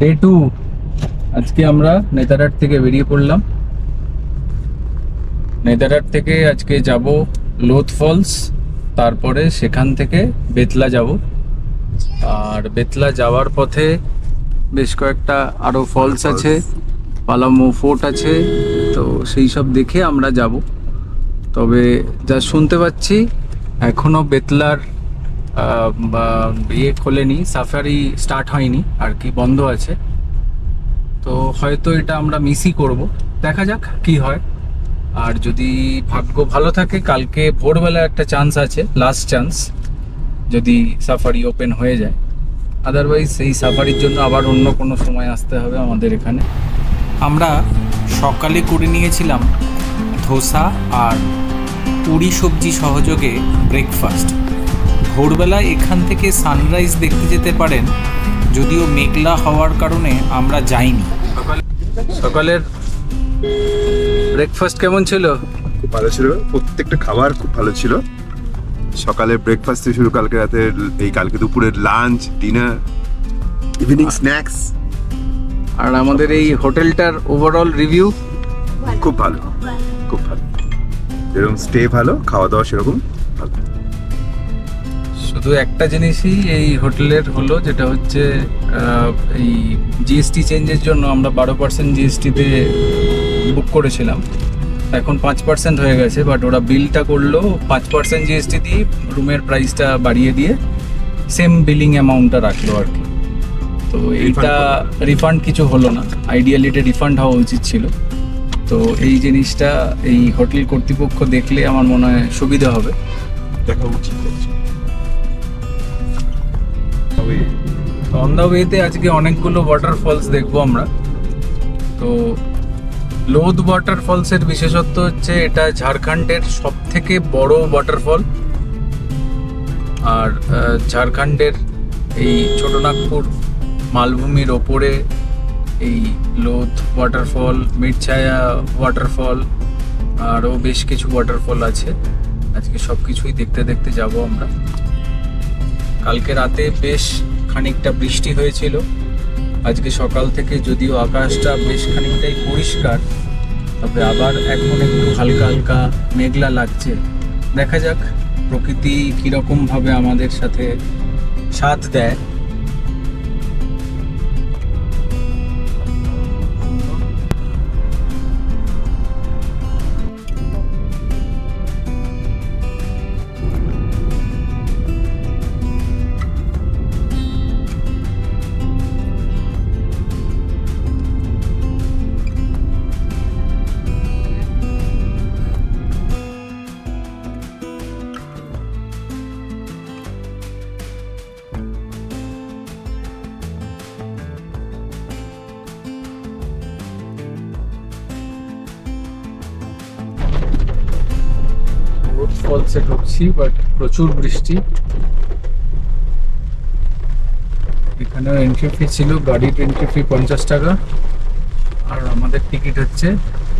Day to আজকে আমরা নেতারহাট থেকে বেরিয়ে পড়লাম। নেতারহাট থেকে আজকে যাব লোথ ফলস, তারপরে সেখান থেকে বেতলা যাব। আর বেতলা যাওয়ার পথে বেশ কয়েকটা আরও ফলস আছে, পালামো ফোর্ট আছে, তো সেই সব দেখে আমরা যাব। তবে যা শুনতে পাচ্ছি, এখনও বেতলার ইয়ে খোলেনি সাফারি স্টার্ট হয়নি, আর কি বন্ধ আছে। তো হয়তো এটা আমরা মিসই করব। দেখা যাক কি হয়। আর যদি ভাগ্য ভালো থাকে, কালকে ভোরবেলা একটা চান্স আছে লাস্ট চান্স যদি সাফারি ওপেন হয়ে যায়। আদারওয়াইজ এই সাফারির জন্য আবার অন্য কোনো সময় আসতে হবে আমাদের এখানে। আমরা সকালে করে নিয়েছিলাম ধোসা আর পুরি সবজি সহযোগে ব্রেকফাস্ট ভোরবেলা এখান থেকে সানরাইজ দেখতে যেতে পারেন যদিও মেঘলা হওয়ার কারণে আমরা যাইনি। সকালের ব্রেকফাস্ট কেমন ছিল? খুব ভালো ছিল। প্রত্যেকটা খাবার খুব ভালো ছিল। সকালে ব্রেকফাস্ট থেকে শুরু কালকে রাতের এই কালকে দুপুরের লাঞ্চ ডিনার ইভিনিং স্ন্যাক্স আর আমাদের এই হোটেলটার ওভারঅল রিভিউ খুব ভালো। খুব ভালো। যেরকম স্টে ভালো খাওয়া দাওয়া সেরকম ভালো। শুধু একটা জিনিসই এই হোটেলের হলো যেটা হচ্ছে এই জিএসটি চেঞ্জের জন্য আমরা বারো পার্সেন্ট জিএসটিতে বুক করেছিলাম। এখন পাঁচ পার্সেন্ট হয়ে গেছে বাট ওরা বিলটা করল পাঁচ পার্সেন্ট জিএসটি দিয়ে রুমের প্রাইসটা বাড়িয়ে দিয়ে সেম বিলিং অ্যামাউন্টটা রাখল আর কি। তো এইটা রিফান্ড কিছু হলো না আইডিয়ালি এটা রিফান্ড হওয়া উচিত ছিল। তো এই জিনিসটা এই হোটেল কর্তৃপক্ষ দেখলে আমার মনে হয় সুবিধা হবে। দেখা উচিত। তবে অন দ্য ওয়েতে আজকে অনেকগুলো ওয়াটারফলস দেখব আমরা। তো লোদ ওয়াটারফলসের বিশেষত্ব হচ্ছে এটা ঝাড়খণ্ডের সব থেকে বড় ওয়াটারফল আর ঝাড়খণ্ডের এই ছোটনাগপুর মালভূমির ওপরে এই লোধ ওয়াটারফল মিরছায়া ওয়াটারফল আরও বেশ কিছু ওয়াটারফল আছে। আজকে সব কিছুই দেখতে দেখতে যাব আমরা। কালকে রাতে বেশ খানিকটা বৃষ্টি হয়েছিল। আজকে সকাল থেকে যদিও আকাশটা বেশ খানিকটাই পরিষ্কার, তবে আবার এখন একটু হালকা হালকা মেঘলা লাগছে। দেখা যাক প্রকৃতি কীরকমভাবে আমাদের সাথে সাথ দেয়। ফলসে ঢুকছি বাট প্রচুর বৃষ্টি। এখানেও এন্ট্রি ফি ছিল গাড়ির এন্ট্রি ফি পঞ্চাশ টাকা। আর আমাদের টিকিট হচ্ছে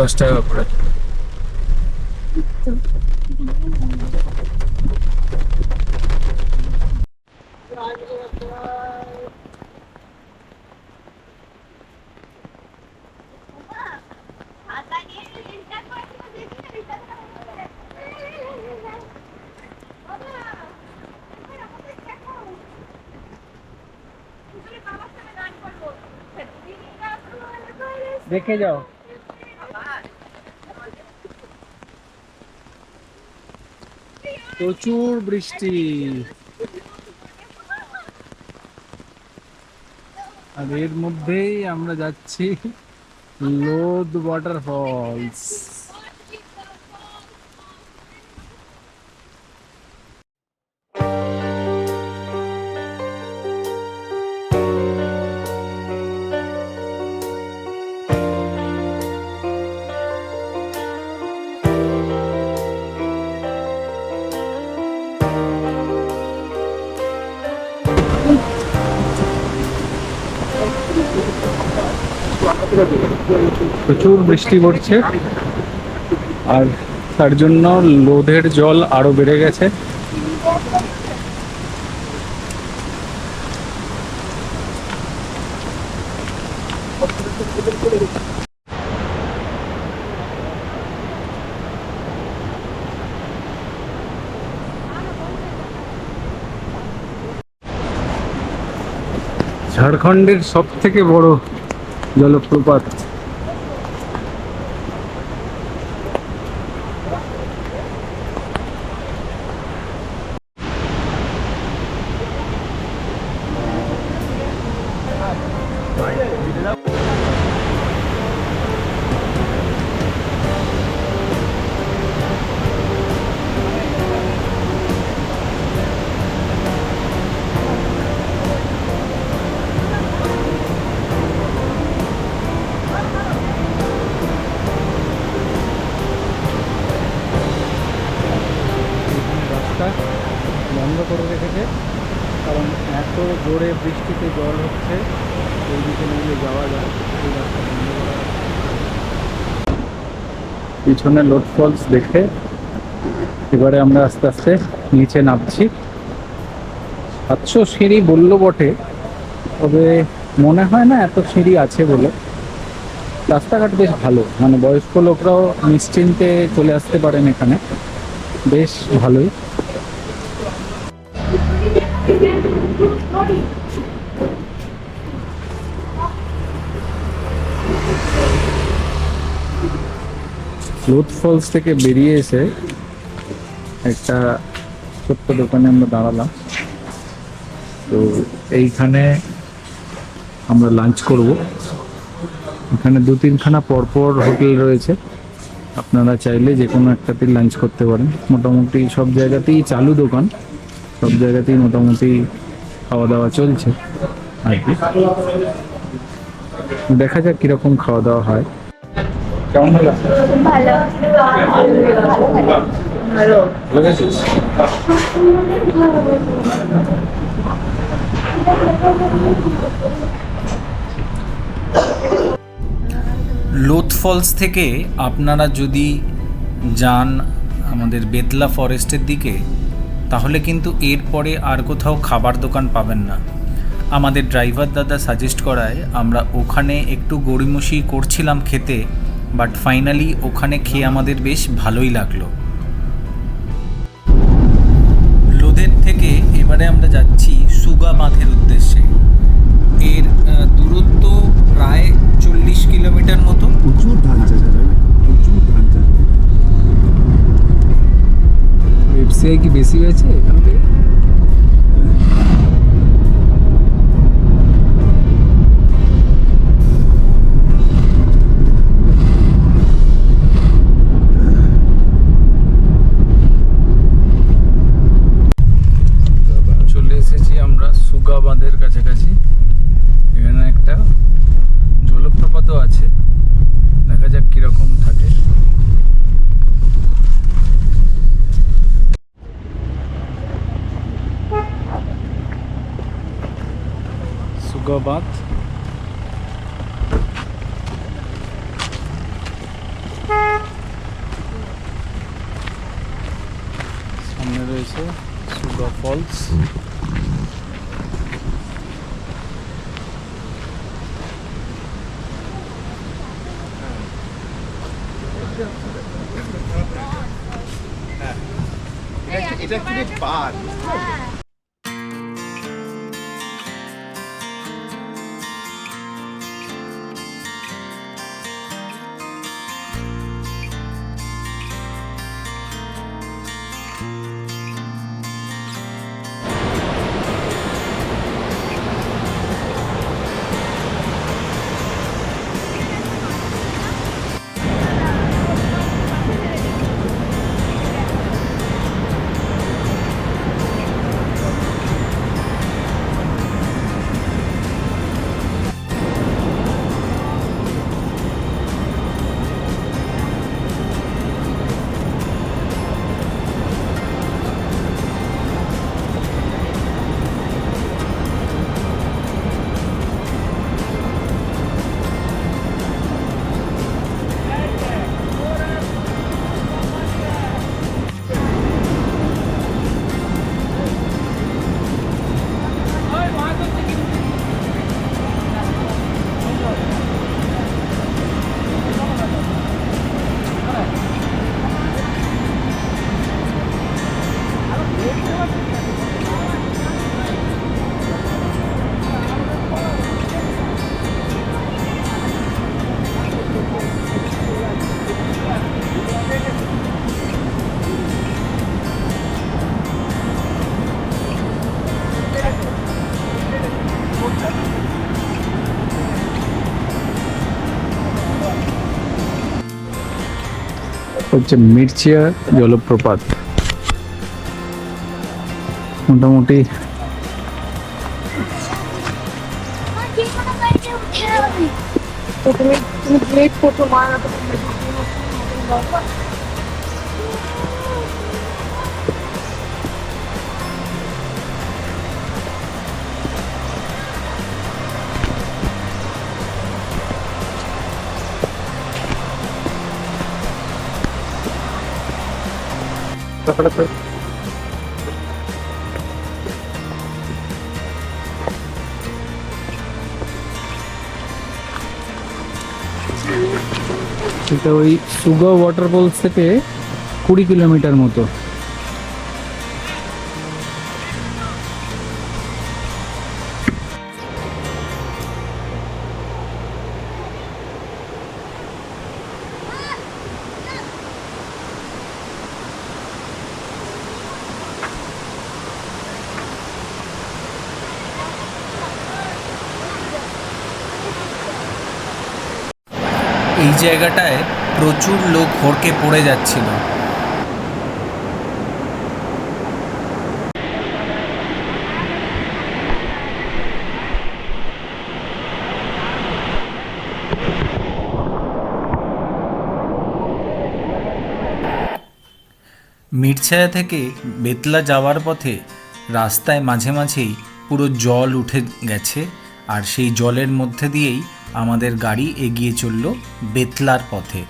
দশ টাকা করে। দেখে যাও। প্রচুর বৃষ্টি। আর এর মধ্যেই আমরা যাচ্ছি লোদ ওয়াটারফলস। প্রচুর বৃষ্টি পড়ছে। আর তার জন্য লোধের জল আরও বেড়ে গেছে। ঝাড়খণ্ডের সব থেকে বড় জলপ্রপাত রাস্তা বন্ধ করে রেখেছে। কারণ এত জোরে বৃষ্টিতে জল হচ্ছে ওই দিকে নিয়ে যাওয়া যায়, এই রাস্তা বন্ধ করা পিছনে লোড ফলস দেখে এবারে আমরা আস্তে আস্তে নিচে নামছি। সাতশো সিঁড়ি বলল বটে, তবে মনে হয় না এত সিঁড়ি আছে বলে। রাস্তাঘাট বেশ ভালো মানে বয়স্ক লোকরাও নিশ্চিন্তে চলে আসতে পারেন এখানে, বেশ ভালোই। ক্লোথ ফলস থেকে বেরিয়ে এসে একটা ছোট্ট দোকানে আমরা দাঁড়ালাম। তো এইখানে আমরা লাঞ্চ করব। এখানে দু তিনখানা পরপর হোটেল রয়েছে। আপনারা চাইলে যে কোনো একটাতেই লাঞ্চ করতে পারেন। মোটামুটি সব জায়গাতেই চালু দোকান। সব জায়গাতেই মোটামুটি খাওয়া দাওয়া চলছে। আর কি। দেখা যাক কীরকম খাওয়া দাওয়া হয়। কেমন হলো? ভালো। ভালো। লোথ ফলস থেকে আপনারা যদি যান আমাদের বেতলা ফরেস্টের দিকে তাহলে কিন্তু এরপরে আর কোথাও খাবার দোকান পাবেন না। আমাদের ড্রাইভার দাদা সাজেস্ট করায় আমরা ওখানে একটু গড়িমসি করছিলাম খেতে বাট ফাইনালি ওখানে খেয়ে আমাদের বেশ ভালোই লাগল। লোদের থেকে এবারে আমরা যাচ্ছি সুগা বাঁধের উদ্দেশ্যে। এর দূরত্ব প্রায় চল্লিশ কিলোমিটার মতো। প্রচুর ধান চাষ হয় প্রচুর ধান চাষ কি বেশি হয়েছে এখান থেকে চলে এসেছি আমরা সুগা বাঁধের কাছাকাছি এখানে একটা জলপ্রপাতও আছে দেখা যাক কীরকম থাকে সুগা বাঁধ সামনে রয়েছে সুগা ফলস এটা কি পার হচ্ছে মির্চিয়া জলপ্রপাত। মোটামুটি তো তুমি তুমি লেট করছ মা তো এটা ওই সুগা ওয়াটারফলস থেকে কুড়ি কিলোমিটার মতো। জায়গাটায় প্রচুর লোক হড়কে পড়ে যাচ্ছিল। মিরছায়া থেকে বেতলা যাওয়ার পথে রাস্তায় মাঝে মাঝেই পুরো জল উঠে গেছে, আর সেই জলের মধ্যে দিয়েই আমাদের গাড়ি এগিয়ে চলল বেতলার পথে।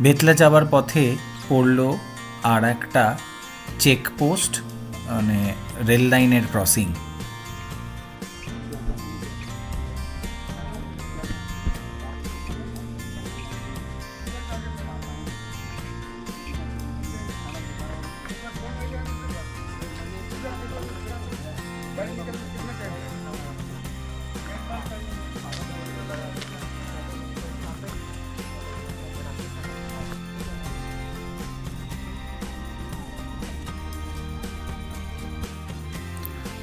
বেতলা যাবার পথে পড়ল আর একটা চেকপোস্ট মানে রেল লাইনের ক্রসিং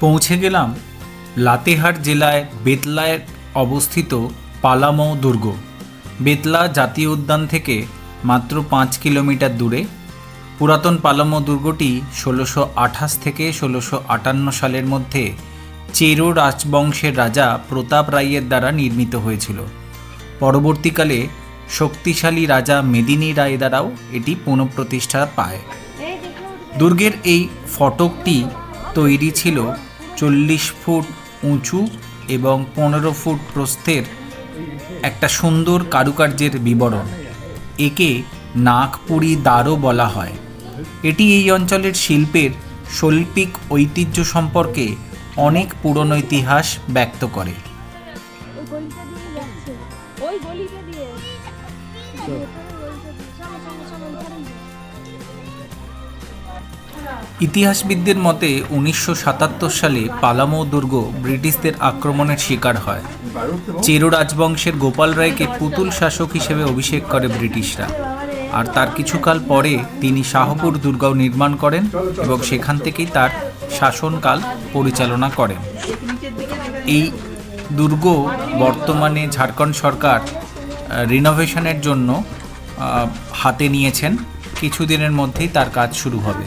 পৌঁছে গেলাম লাতেহার জেলায় বেতলায় অবস্থিত পালামৌ দুর্গ। বেতলা জাতীয় উদ্যান থেকে মাত্র পাঁচ কিলোমিটার দূরে। পুরাতন পালামৌ দুর্গটি ষোলোশো আঠাশ থেকে ষোলোশো আটান্ন সালের মধ্যে চেরো রাজবংশের রাজা প্রতাপ রায়ের দ্বারা নির্মিত হয়েছিল। পরবর্তীকালে শক্তিশালী রাজা মেদিনী রায় দ্বারাও এটি পুনঃপ্রতিষ্ঠা পায়। দুর্গের এই ফটকটি তৈরি ছিল চল্লিশ ফুট উঁচু এবং পনেরো ফুট প্রস্থের একটা সুন্দর কারুকার্যের বিবরণ। একে নাগপুরি দ্বারও বলা হয়। এটি এই অঞ্চলের শিল্পের শৈল্পিক ঐতিহ্য সম্পর্কে অনেক পুরনো ইতিহাস ব্যক্ত করে। ইতিহাসবিদদের মতে, উনিশশো সাতাত্তর সালে পালামৌ দুর্গ ব্রিটিশদের আক্রমণের শিকার হয়। চেরো রাজবংশের গোপাল রায়কে পুতুল শাসক হিসেবে অভিষেক করে ব্রিটিশরা। আর তার কিছুকাল পরে তিনি শাহপুর দুর্গও নির্মাণ করেন এবং সেখান থেকেই তার শাসনকাল পরিচালনা করেন। এই দুর্গ বর্তমানে ঝাড়খণ্ড সরকার রিনোভেশনের জন্য হাতে নিয়েছেন। কিছুদিনের মধ্যেই তার কাজ শুরু হবে।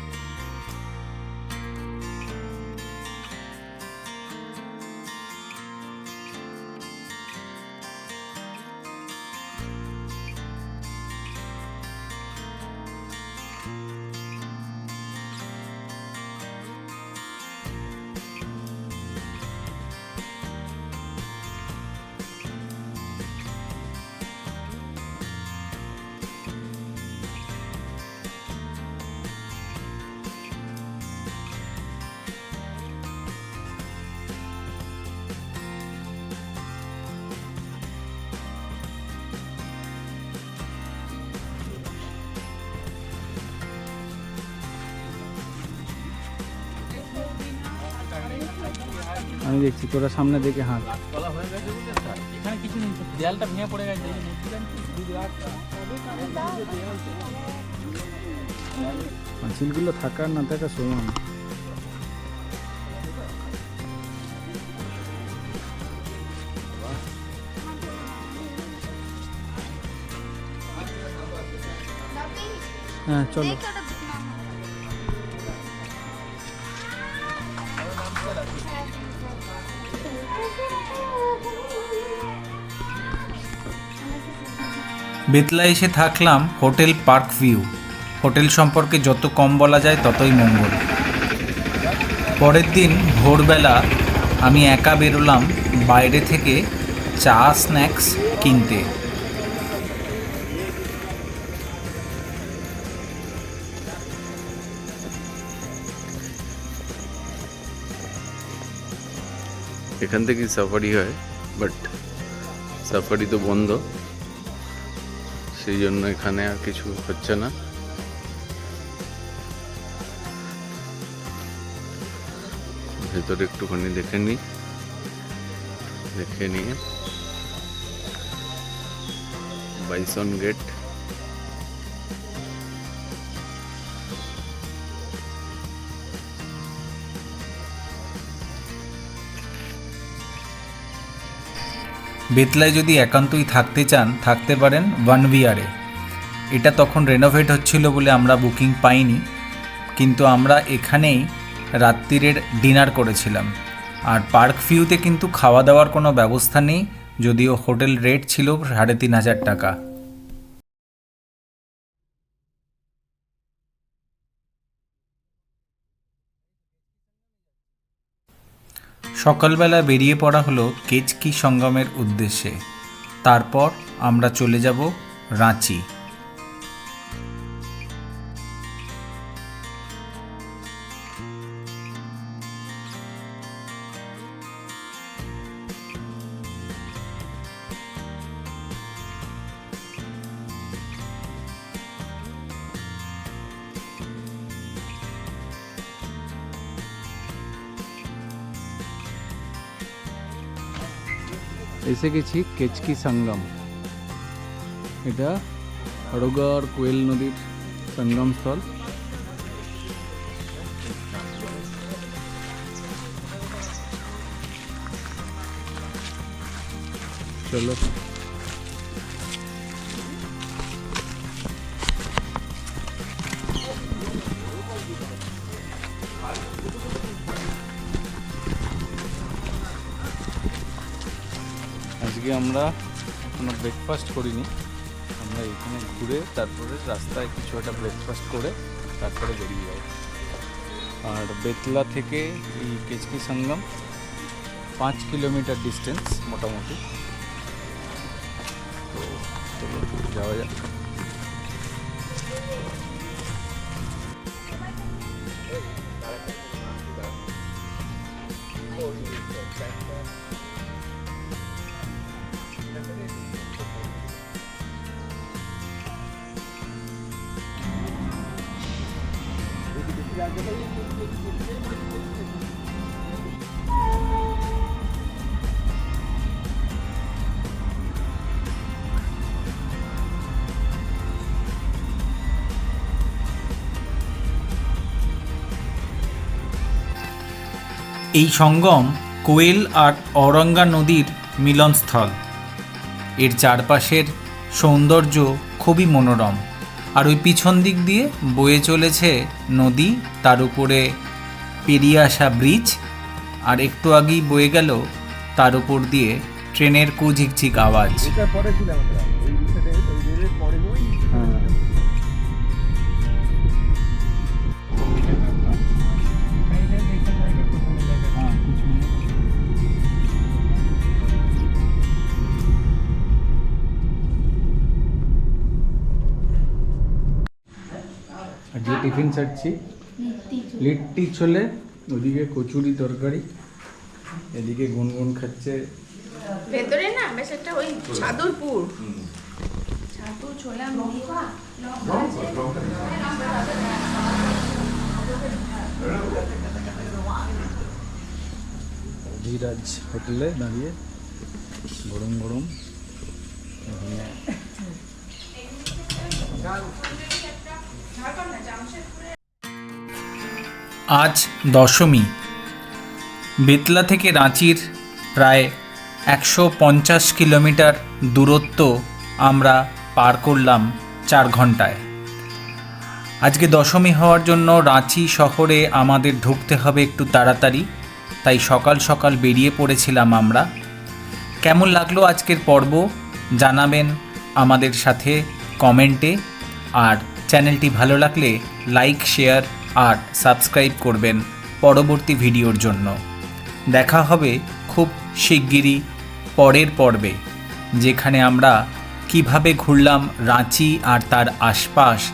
দেখছি তোরা সামনে দেখে হাঁট। এখানে কিছু নেই দেয়ালটা ভেঙে পড়ে গেছে। পাঁচিলগুলো থাকার না থাকা সমান হ্যাঁ চলো। বেতলা এসে থাকলাম হোটেল পার্ক ভিউ। হোটেল সম্পর্কে যত কম বলা যায় ততই মঙ্গল। পরের দিন ভোরবেলা আমি একা বেরোলাম বাইরে থেকে চা, স্ন্যাক্স কিনতে। এখান থেকে সাফারি হয় বাট সাফারি তো বন্ধ। সেই জন্য এখানে আর কিছু হচ্ছে না। ভেতরে একটুখানি দেখে নিই। দেখে নিয়ে। বাইসন গেট বেতলায় যদি একান্তই থাকতে চান, থাকতে পারেন ওয়ান বিয়ারে এটা তখন রেনোভেট হচ্ছিল বলে আমরা বুকিং পাইনি, কিন্তু আমরা এখানেই রাত্রিরের ডিনার করেছিলাম। আর পার্ক ভিউতে কিন্তু খাওয়া দাওয়ার কোনো ব্যবস্থা নেই, যদিও হোটেল রেট ছিল সাড়ে তিন হাজার টাকা। সকালবেলা বেরিয়ে পড়া হলো কেচকি সঙ্গমের উদ্দেশ্যে। তারপর আমরা চলে যাব রাঁচি। এসে গেছি কেচকি সঙ্গম। এটা হরগড় কোয়েল নদীর সঙ্গম স্থল। চলো। আমরা কোনো ব্রেকফাস্ট করিনি। আমরা এখানে ঘুরে তারপরে রাস্তায় কিছু একটা ব্রেকফাস্ট করে তারপরে বেরিয়ে যাব আর বেতলা থেকে এই কেচকি সঙ্গম পাঁচ কিলোমিটার ডিস্টেন্স মোটামুটি। তো যাওয়া যাক। এই সঙ্গম কোয়েল আর অরঙ্গা নদীর মিলনস্থল। এর চারপাশের সৌন্দর্য খুবই মনোরম। আর ওই পিছন দিক দিয়ে বয়ে চলেছে নদী, তার উপরে পেরিয়ে আসা ব্রিজ, আর একটু আগেই বয়ে গেল তার উপর দিয়ে ট্রেনের কুঝিকঝিক আওয়াজ। টিফিন ছাড়ছি লিট্টি ছোলে ওদিকে কচুরি তরকারি এদিকে গুনগুন খাচ্ছে ভেতরে না বেশ একটা ওই ছাদুরপুর ছাতু ছোলা ধীরাজ হোটেলে দাঁড়িয়ে গরম গরম এখানে আজ দশমী। বেতলা থেকে রাঁচির প্রায় একশো পঞ্চাশ কিলোমিটার দূরত্ব আমরা পার করলাম চার ঘন্টায় আজকে দশমী হওয়ার জন্য রাঁচি শহরে আমাদের ঢুকতে হবে একটু তাড়াতাড়ি, তাই সকাল সকাল বেরিয়ে পড়েছিলাম আমরা। কেমন লাগল আজকের পর্ব জানাবেন আমাদের সাথে কমেন্টে, আর চ্যানেলটি ভালো লাগলে লাইক, শেয়ার আর সাবস্ক্রাইব করবেন পরবর্তী ভিডিওর জন্য। দেখা হবে খুব শিগগিরই পরের পর্বে, যেখানে আমরা কীভাবে ঘুরলাম রাঁচি আর তার আশপাশ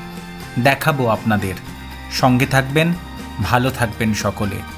দেখাবো আপনাদের। সঙ্গে থাকবেন, ভালো থাকবেন সকলে।